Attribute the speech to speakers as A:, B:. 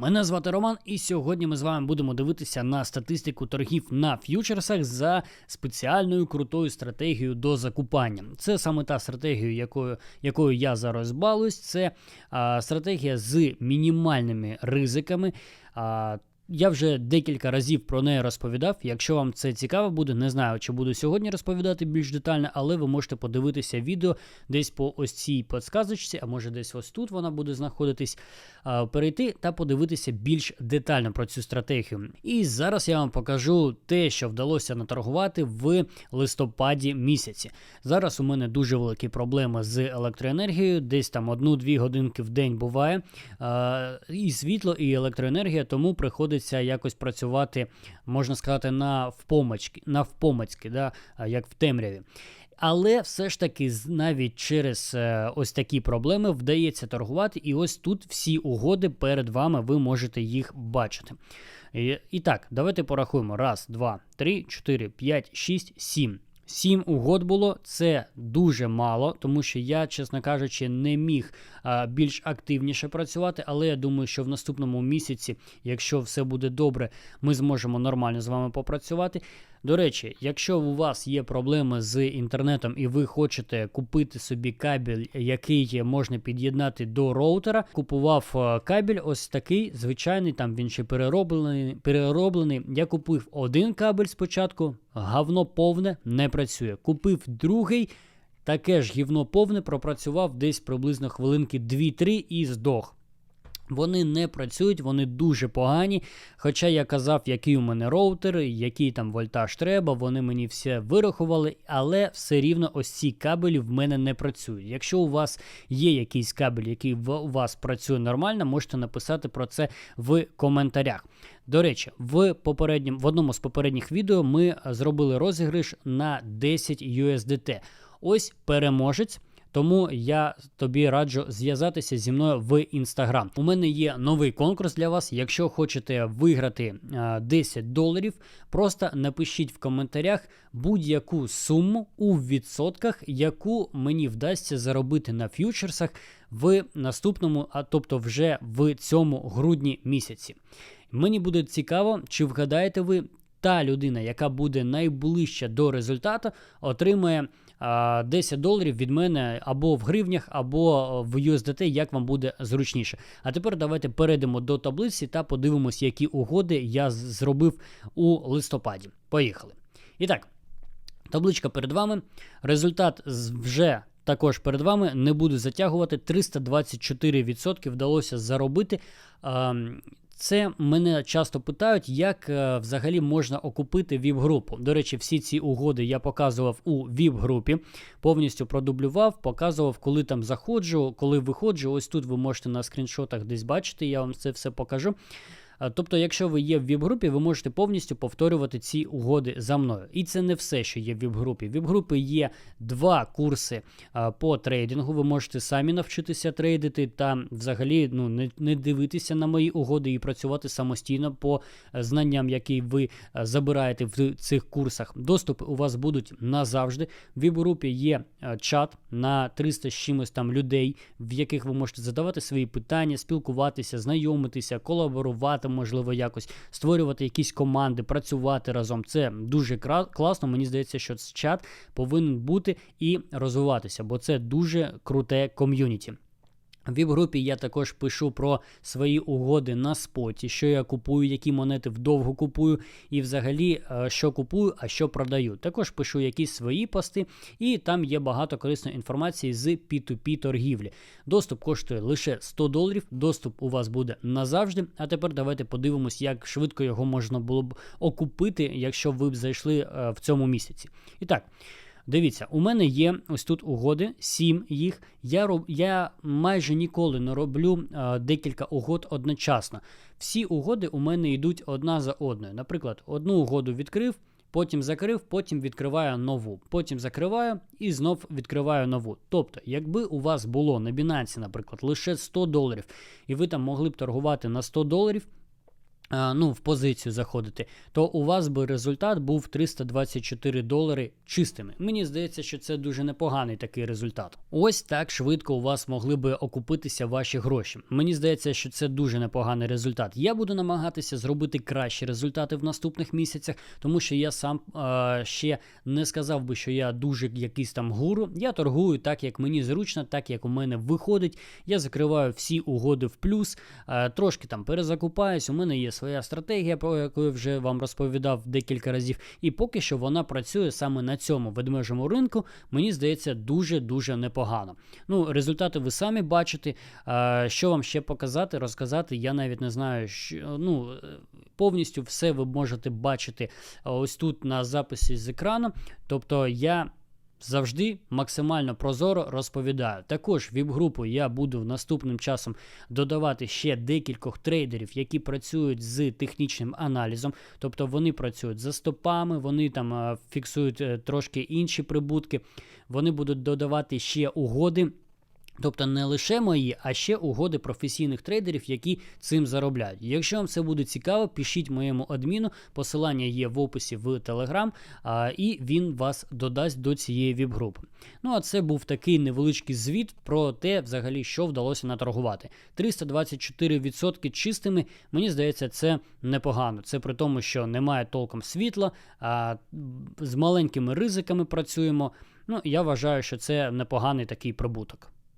A: Мене звати Роман, і сьогодні ми з вами будемо дивитися на статистику торгів на ф'ючерсах за спеціальною крутою стратегією до закупання. Це саме та стратегія, якою якою я зараз балуюсь. Це а, стратегія з мінімальними ризиками. А, я вже декілька разів про неї розповідав. Якщо вам це цікаво буде, не знаю, чи буду сьогодні розповідати більш детально, але ви можете подивитися відео десь по ось цій подсказочці, а може десь ось тут вона буде знаходитись. Перейти та подивитися більш детально про цю стратегію. І зараз я вам покажу те, що вдалося наторгувати в листопаді місяці. Зараз у мене дуже великі проблеми з електроенергією, десь там одну-дві годинки в день буває. І світло, і електроенергія, тому приходить приходиться якось працювати, можна сказати, на впомочки, на впомацьки, да, як в темряві. Але все ж таки, навіть через е, ось такі проблеми вдається торгувати, і ось тут всі угоди перед вами, ви можете їх бачити. І, і так, давайте порахуємо. Раз, два, три, чотири, п'ять, шість, сім. Сім угод було, це дуже мало, тому що я, чесно кажучи, не міг а, більш активніше працювати. Але я думаю, що в наступному місяці, якщо все буде добре, ми зможемо нормально з вами попрацювати. До речі, якщо у вас є проблеми з інтернетом і ви хочете купити собі кабель, який можна під'єднати до роутера, купував е, кабель, ось такий звичайний, там він ще перероблений. перероблений. Я купив один кабель спочатку, говно повне не працює. Купив другий. Таке ж гівно повне пропрацював десь приблизно хвилинки 2-3 і здох. Вони не працюють, вони дуже погані. Хоча я казав, який у мене роутер, який там вольтаж треба, вони мені все вирахували, але все рівно ось ці кабелі в мене не працюють. Якщо у вас є якийсь кабель, який у вас працює нормально, можете написати про це в коментарях. До речі, в попереднім, в одному з попередніх відео ми зробили розіграш на 10 USDT. Ось переможець. Тому я тобі раджу зв'язатися зі мною в інстаграм. У мене є новий конкурс для вас. Якщо хочете виграти 10 доларів, просто напишіть в коментарях будь-яку суму у відсотках, яку мені вдасться заробити на ф'ючерсах в наступному, а тобто вже в цьому грудні місяці. Мені буде цікаво, чи вгадаєте ви та людина, яка буде найближча до результату, отримає 10 доларів від мене або в гривнях, або в USDT, як вам буде зручніше. А тепер давайте перейдемо до таблиці та подивимось, які угоди я зробив у листопаді. Поїхали. І так, табличка перед вами. Результат вже. Також перед вами не буду затягувати 324% вдалося заробити. Це мене часто питають, як е, взагалі можна окупити ВІП-групу. До речі, всі ці угоди я показував у ВІП-групі, повністю продублював, показував, коли там заходжу, коли виходжу. Ось тут ви можете на скріншотах десь бачити, я вам це все покажу. Тобто, якщо ви є в віп-групі, ви можете повністю повторювати ці угоди за мною. І це не все, що є в віп-групі. В віп-групі є два курси по трейдингу. Ви можете самі навчитися трейдити та взагалі ну, не, не дивитися на мої угоди і працювати самостійно по е, знанням, які ви е, забираєте в цих курсах. Доступи у вас будуть назавжди. В віп-групі є е, чат на 300 з чимось там людей, в яких ви можете задавати свої питання, спілкуватися, знайомитися, колаборувати працювати, можливо, якось створювати якісь команди, працювати разом. Це дуже класно. Мені здається, що чат повинен бути і розвиватися, бо це дуже круте ком'юніті. В віп-групі я також пишу про свої угоди на споті, що я купую, які монети вдовго купую, і взагалі, е, що купую, а що продаю. Також пишу якісь свої пости, і там є багато корисної інформації з P2P торгівлі. Доступ коштує лише 100 доларів, доступ у вас буде назавжди. А тепер давайте подивимось, як швидко його можна було б окупити, якщо ви б зайшли е, в цьому місяці. І так. Дивіться, у мене є ось тут угоди, сім їх. Я роб, я майже ніколи не роблю а, декілька угод одночасно. Всі угоди у мене йдуть одна за одною. Наприклад, одну угоду відкрив, потім закрив, потім відкриваю нову. Потім закриваю і знов відкриваю нову. Тобто, якби у вас було на Binance, наприклад, лише 100 доларів, і ви там могли б торгувати на 100 доларів. Е, ну, в позицію заходити, то у вас би результат був 324 долари чистими. Мені здається, що це дуже непоганий такий результат. Ось так швидко у вас могли би окупитися ваші гроші. Мені здається, що це дуже непоганий результат. Я буду намагатися зробити кращі результати в наступних місяцях, тому що я сам е, ще не сказав би, що я дуже якийсь там гуру. Я торгую так, як мені зручно, так як у мене виходить. Я закриваю всі угоди в плюс, е, трошки там перезакупаюсь. У мене є своя стратегія, про яку я вже вам розповідав декілька разів. І поки що вона працює саме на цьому ведмежому ринку. Мені здається, дуже дуже непогано. Ну, результати ви самі бачите. Що вам ще показати, розказати? Я навіть не знаю, що ну повністю все ви можете бачити ось тут на записі з екрану. Тобто я. Завжди максимально прозоро розповідаю. Також віп-групу я буду наступним часом додавати ще декількох трейдерів, які працюють з технічним аналізом. Тобто вони працюють за стопами, вони там е, фіксують е, трошки інші прибутки. Вони будуть додавати ще угоди. Тобто не лише мої, а ще угоди професійних трейдерів, які цим заробляють. Якщо вам це буде цікаво, пишіть моєму адміну. Посилання є в описі в а, і він вас додасть до цієї віп-групи. Ну а це був такий невеличкий звіт про те, взагалі, що вдалося наторгувати. 324% чистими. Мені здається, це непогано. Це при тому, що немає толком світла, а з маленькими ризиками працюємо. Ну, я вважаю, що це непоганий такий прибуток.